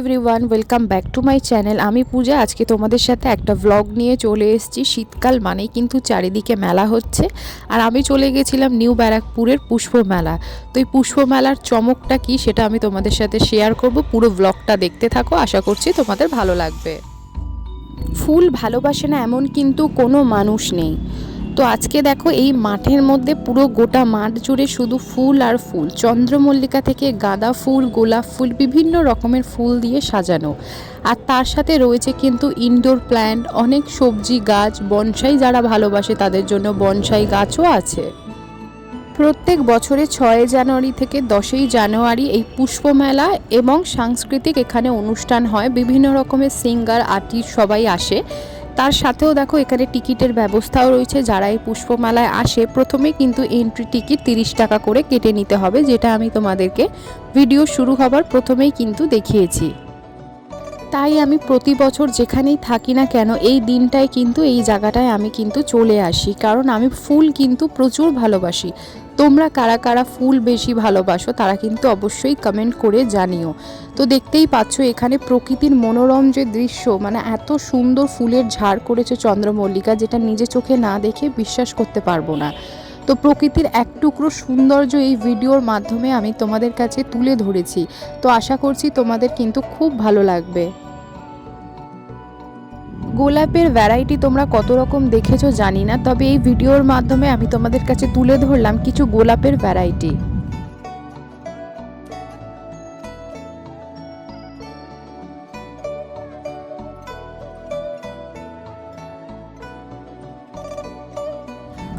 Everyone welcome back to my channel আমি পূজা, আজকে তোমাদের সাথে একটা ভ্লগ নিয়ে চলে এসেছি। শীতকাল মানেই কিন্তু চারিদিকে মেলা হচ্ছে। আর আমি চলে গেছিলাম নিউ ব্যারাকপুরের পুষ্প মেলা। তো এই পুষ্প মেলার চমকটা কি সেটা আমি তোমাদের সাথে শেয়ার করব। পুরো ভ্লগটা দেখতে থাকো, আশা করছি তোমাদের ভালো লাগবে। ফুল ভালোবাসে না এমন কিন্তু কোনো মানুষ নেই। তো আজকে দেখো এই মাঠের মধ্যে পুরো গোটা মাঠ জুড়ে শুধু ফুল আর ফুল। চন্দ্রমল্লিকা থেকে গাঁদা ফুল, গোলাপ ফুল, বিভিন্ন রকমের ফুল দিয়ে সাজানো। আর তার সাথে রয়েছে কিন্তু ইনডোর প্ল্যান্ট অনেক সবজি গাছ, বনসাই যারা ভালোবাসে তাদের জন্য বনসাই গাছও আছে। প্রত্যেক বছরে ছয় জানুয়ারি থেকে দশই জানুয়ারি এই পুষ্পমেলা এবং সাংস্কৃতিক এখানে অনুষ্ঠান হয়। বিভিন্ন রকমের সিঙ্গার আর্টিস্ট সবাই আসে। তার সাথেও দেখো এখানে টিকিটের ব্যবস্থাও রয়েছে। যারা এই পুষ্পমেলায় আসে, প্রথমে কিন্তু এন্ট্রি টিকিট তিরিশ টাকা করে কেটে নিতে হবে, যেটা আমি তোমাদেরকে ভিডিও শুরু হবার প্রথমেই কিন্তু দেখিয়েছি। তাই আমি প্রতি বছর যেখানেই থাকি না কেন, এই দিনটায় কিন্তু, এই জায়গাটায় আমি কিন্তু চলে আসি। কারণ আমি ফুল কিন্তু প্রচুর ভালোবাসি। তোমরা কারা কারা ফুল বেশি ভালোবাসো, তারা কিন্তু অবশ্যই কমেন্ট করে জানিও। তো দেখতেই পাচ্ছ, এখানে প্রকৃতির মনোরম যে দৃশ্য মানে এত সুন্দর ফুলের ঝাড় করেছে চন্দ্রমল্লিকা, যেটা নিজে চোখে না দেখে বিশ্বাস করতে পারব না। তো প্রকৃতির এক টুকরো সৌন্দর্য এই ভিডিওর মাধ্যমে আমি তোমাদের কাছে তুলে ধরেছি। তো আশা করছি তোমাদের কিন্তু খুব ভালো লাগবে। গোলাপের ভ্যারাইটি তোমরা কত রকম দেখেছ জানি না, তবে এই ভিডিওর মাধ্যমে আমি তোমাদের কাছে তুলে ধরলাম কিছু গোলাপের ভ্যারাইটি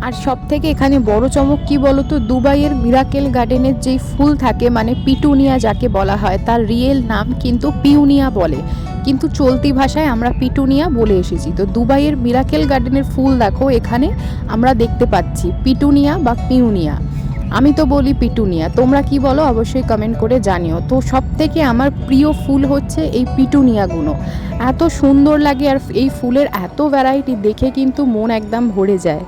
আর সব থেকে এখানে বড় চমক কি বলতো? দুবাইয়ের মিরাকেল গার্ডেনের যেই ফুল থাকে মানে পিটুনিয়া যাকে বলা হয়, তার রিয়েল নাম কিন্তু পিউনিয়া বলে। কিন্তু চলতি ভাষায় আমরা পিটুনিয়া বলে এসেছি। তো দুবাইয়ের মিরাকেল গার্ডেনের ফুল দেখো, এখানে আমরা দেখতে পাচ্ছি পিটুনিয়া বা পিউনিয়া। আমি তো বলি পিটুনিয়া। তোমরা কি বলো? অবশ্যই কমেন্ট করে জানিও। তো সব থেকে আমার প্রিয় ফুল হচ্ছে এই পিটুনিয়াগুলো এত সুন্দর লাগে আর এই ফুলের এত ভ্যারাইটি দেখে কিন্তু মন একদম ভরে যায়।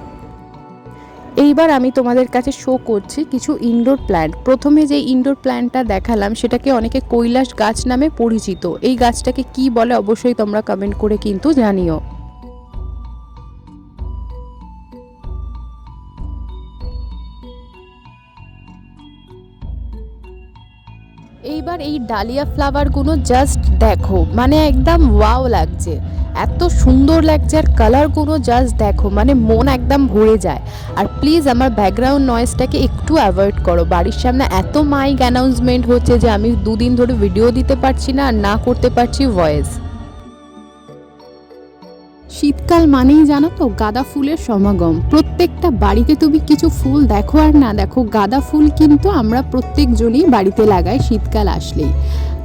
এইবার আমি তোমাদের কাছে শো করছি কিছু ইনডোর প্ল্যান্ট প্রথমে যে ইনডোর প্ল্যান্টটা দেখালাম, সেটাকে অনেকে কৈলাস গাছ নামে পরিচিত। এই গাছটাকে কি বলে অবশ্যই তোমরা কমেন্ট করে কিন্তু জানিও। এইবার এই ডালিয়া ফ্লাওয়ারগুলো জাস্ট দেখো মানে একদম ওয়াও লাগছে। এত সুন্দর লাগছে আর কালারগুলো জাস্ট দেখো মানে মন একদম ভরে যায়। আর প্লিজ আমার ব্যাকগ্রাউন্ড নয়েজটাকে একটু অ্যাভয়েড করো। বাড়ির সামনে এত মাইক অ্যানাউন্সমেন্ট হচ্ছে যে আমি দুদিন ধরে ভিডিও দিতে পারছি না আর না করতে পারছি ভয়েস শীতকাল মানেই জানো তো গাঁদা ফুলের সমাগম। প্রত্যেকটা বাড়িতে তুমি কিছু ফুল দেখো আর না দেখো, গাঁদা ফুল কিন্তু আমরা প্রত্যেকজনই বাড়িতে লাগাই শীতকাল আসলেই।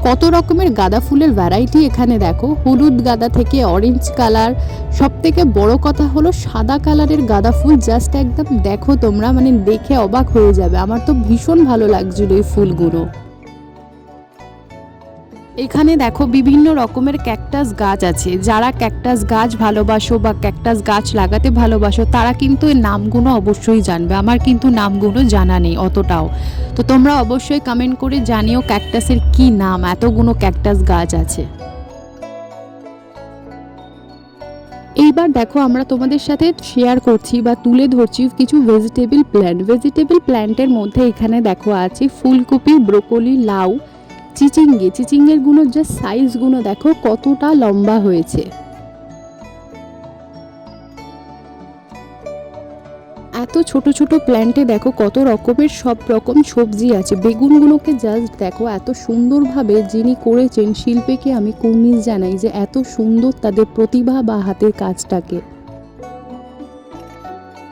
কত রকমের গাঁদা ফুলের ভ্যারাইটি এখানে দেখো? হলুদ গাঁদা থেকে অরেঞ্জ কালার সব থেকে বড় কথা হলো সাদা কালারের গাঁদা ফুল জাস্ট একদম দেখো তোমরা মানে দেখে অবাক হয়ে যাবে। আমার তো ভীষণ ভালো লাগছিল এই ফুলগুলো। এখানে দেখো বিভিন্ন রকমের ক্যাকটাস গাছ আছে। যারা ক্যাকটাস গাছ ভালোবাসো বা ক্যাকটাস গাছ লাগাতে ভালোবাসো, তারা কিন্তু এর নামগুলো অবশ্যই জানবে। আমার কিন্তু নামগুলো জানা নেই অতটাও। তো তোমরা অবশ্যই কমেন্ট করে জানিও ক্যাকটাসের কি নাম, এতগুলো ক্যাকটাস গাছ আছে। এইবার দেখো আমরা তোমাদের সাথে শেয়ার করছি বা তুলে ধরছি কিছু ভেজিটেবল প্ল্যান্ট ভেজিটেবল প্ল্যান্টের মধ্যে এখানে দেখো আছে ফুলকপি ব্রোকলি লাউ চিচিঙ্গে, চিচিঙ্গেরগুলো জাস্ট সাইজগুলো দেখো কতটা লম্বা হয়েছে। এত ছোট ছোট প্ল্যান্টে দেখো কত রকমের সব রকম সবজি আছে। বেগুনগুলোকে জাস্ট দেখো এত সুন্দরভাবে যিনি করেছেন, শিল্পীকে আমি কুর্নিশ জানাই যে এত সুন্দর তাদের প্রতিভা বা হাতের কাজটাকে।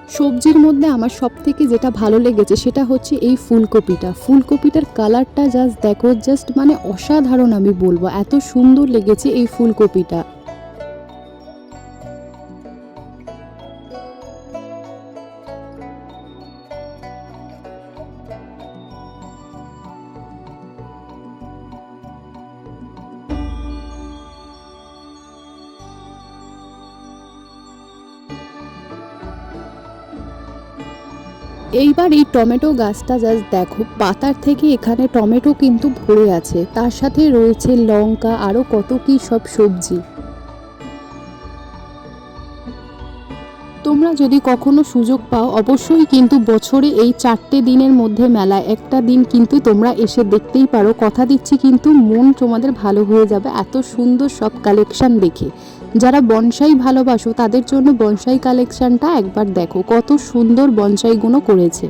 সবজির মধ্যে আমার সব থেকে যেটা ভালো লেগেছে সেটা হচ্ছে এই ফুলকপিটা। ফুলকপিটার কালারটা জাস্ট দেখো জাস্ট মানে অসাধারণ আমি বলব। এত সুন্দর লেগেছে এই ফুলকপিটা। এইবার এই টমেটো গাছটা জাস্ট দেখো, পাতার থেকে এখানে টমেটো কিন্তু ভরে আছে। তার সাথে রয়েছে লঙ্কা আরও কত কি সব সবজি। তোমরা যদি কখনো সুযোগ পাও, অবশ্যই কিন্তু বছরে এই চারটে দিনের মধ্যে মেলা একটা দিন কিন্তু তোমরা এসে দেখতেই পারো। কথা দিচ্ছি কিন্তু মন তোমাদের ভালো হয়ে যাবে। এত সুন্দর সব কালেকশন দেখে। যারা বনসাই ভালোবাসো তাদের জন্য বনসাই কালেকশনটা একবার দেখো কত সুন্দর বনসাইগুলো করেছে।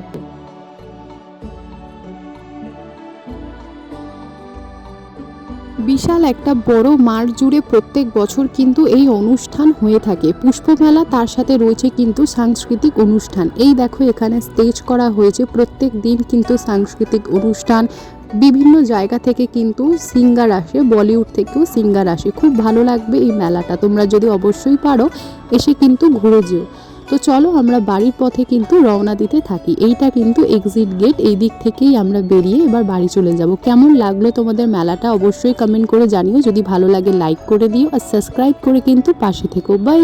বিশাল একটা বড় মাঠ জুড়ে প্রত্যেক বছর কিন্তু এই অনুষ্ঠান হয়ে থাকে। পুষ্পমেলা তার সাথে রয়েছে কিন্তু সাংস্কৃতিক অনুষ্ঠান। এই দেখো এখানে স্টেজ করা হয়েছে। প্রত্যেক দিন কিন্তু সাংস্কৃতিক অনুষ্ঠান। বিভিন্ন জায়গা থেকে কিন্তু সিঙ্গার আসে বলিউড থেকেও সিঙ্গার আসে। খুব ভালো লাগবে এই মেলাটা। তোমরা যদি অবশ্যই পারো, এসে কিন্তু ঘুরে যেও। তো চলো আমরা বাড়ির পথে কিন্তু রওনা দিতে থাকি। এইটা কিন্তু এক্সিট গেট এই দিক থেকেই আমরা বেরিয়ে এবার বাড়ি চলে যাব। কেমন লাগল তোমাদের মেলাটা অবশ্যই কমেন্ট করে জানিও। যদি ভালো লাগে লাইক করে দিও। আর সাবস্ক্রাইব করে কিন্তু পাশে থেকো। বাই